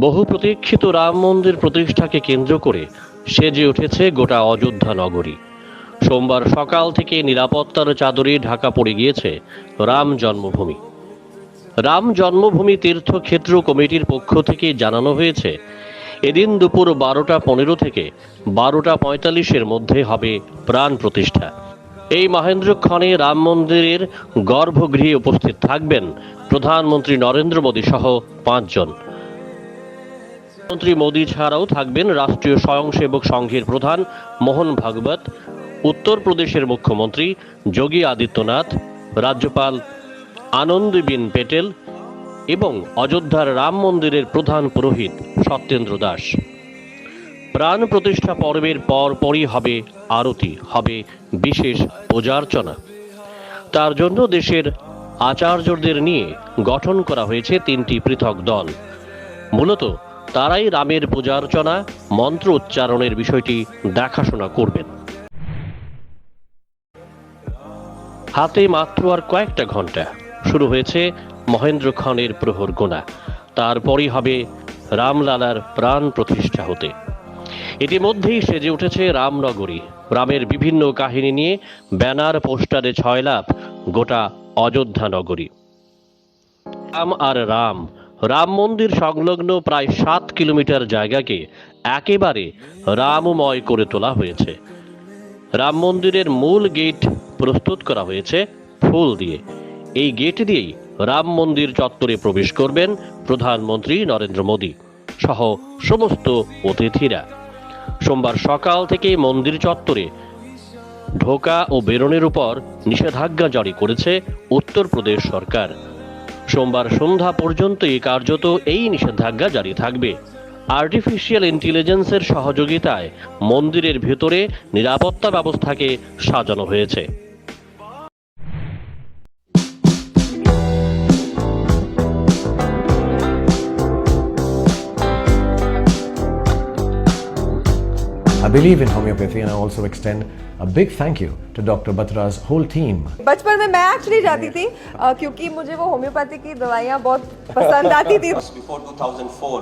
বহু প্রতীক্ষিত রাম মন্দির প্রতিষ্ঠাকে কেন্দ্র করে সেজে উঠেছে গোটা অযোধ্যা নগরী। সোমবার সকাল থেকে নিরাপত্তার চাদরে ঢাকা পড়ে গিয়েছে রাম জন্মভূমি। রাম জন্মভূমি তীর্থক্ষেত্র কমিটির পক্ষ থেকে জানানো হয়েছে এদিন দুপুর বারোটা পনেরো থেকে বারোটা পঁয়তাল্লিশের মধ্যে হবে প্রাণ প্রতিষ্ঠা। এই মহেন্দ্রক্ষণে রাম মন্দিরের গর্ভগৃহে উপস্থিত থাকবেন প্রধানমন্ত্রী নরেন্দ্র মোদী সহ পাঁচজন। মন্ত্রী মোদী ছাড়াও থাকবেন রাষ্ট্রীয় স্বয়ংসেবক সংঘের প্রধান মোহন ভাগবত উত্তরপ্রদেশের মুখ্যমন্ত্রী যোগী আদিত্যনাথ, রাজ্যপাল আনন্দীবেন পেটেল এবং অযোধ্যার রাম মন্দিরের প্রধান পুরোহিত সত্যেন্দ্র দাস। প্রাণ প্রতিষ্ঠা পর্বের পর পরই হবে আরতি, হবে বিশেষ পূজার্চনা। তার জন্য দেশের আচার্যদের নিয়ে গঠন করা হয়েছে তিনটি পৃথক দল। মূলত তারাই রামের পূজার্চনা, মন্ত্র উচ্চারণের বিষয়টি দেখাশোনা করবেন। হাতে মাত্র আর কয়েকটা ঘণ্টা শুরু হয়েছে মহেন্দ্র খানের প্রহর গোনা। তারপরই হবে রামলালার প্রাণ প্রতিষ্ঠা হতে। ইতিমধ্যেই সেজে উঠেছে রামনগরী। রামের বিভিন্ন কাহিনী নিয়ে ব্যানার, পোস্টারে ছয়লাভ গোটা অযোধ্যা নগরী। রাম আর রাম। রাম মন্দির সংলগ্ন প্রায় সাত কিলোমিটার জায়গাকে একেবারে রামময় করে তোলা হয়েছে। রাম মন্দিরের মূল গেট প্রস্তুত করা হয়েছে ফুল দিয়ে। এই গেট দিয়েই রাম মন্দির চত্বরে প্রবেশ করবেন প্রধানমন্ত্রী নরেন্দ্র মোদী সহ সমস্ত অতিথিরা। সোমবার সকাল থেকে মন্দির চত্বরে ঢোকা ও বেরোনের উপর নিষেধাজ্ঞা জারি করেছে উত্তরপ্রদেশ সরকার। সোমবার সন্ধ্যা পর্যন্তই কার্যত এই নিষেধাজ্ঞা জারি থাকবে। আর্টিফিশিয়াল ইন্টেলিজেন্সের সহযোগিতায় মন্দিরের ভেতরে নিরাপত্তা ব্যবস্থাকে সাজানো হয়েছে। I believe in homeopathy and I also extend a big thank you to Dr. Batra's whole team. बचपन में मैं एक्चुअली जाती थी अ, क्योंकि मुझे वो होम्योपैथी की दवाइयाँ बहुत पसंद आती थी before 2004.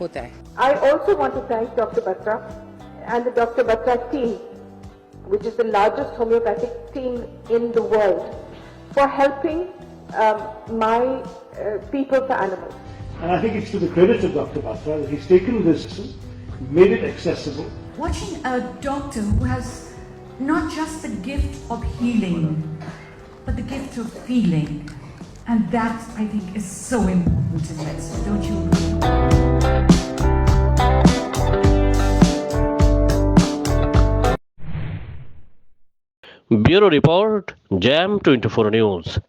होता है I also want to thank Dr. Batra and the Dr. Batra team, which is the largest homeopathic team in the world, for helping um, my uh, people for animals. And I think it's to the credit of Dr. Batra that he's taken this, made it accessible, watching a doctor who has not just the gift of healing, but the gift of feeling. and that, I think, is so important in medicine, don't you agree? Bureau Report, Jam 24 News.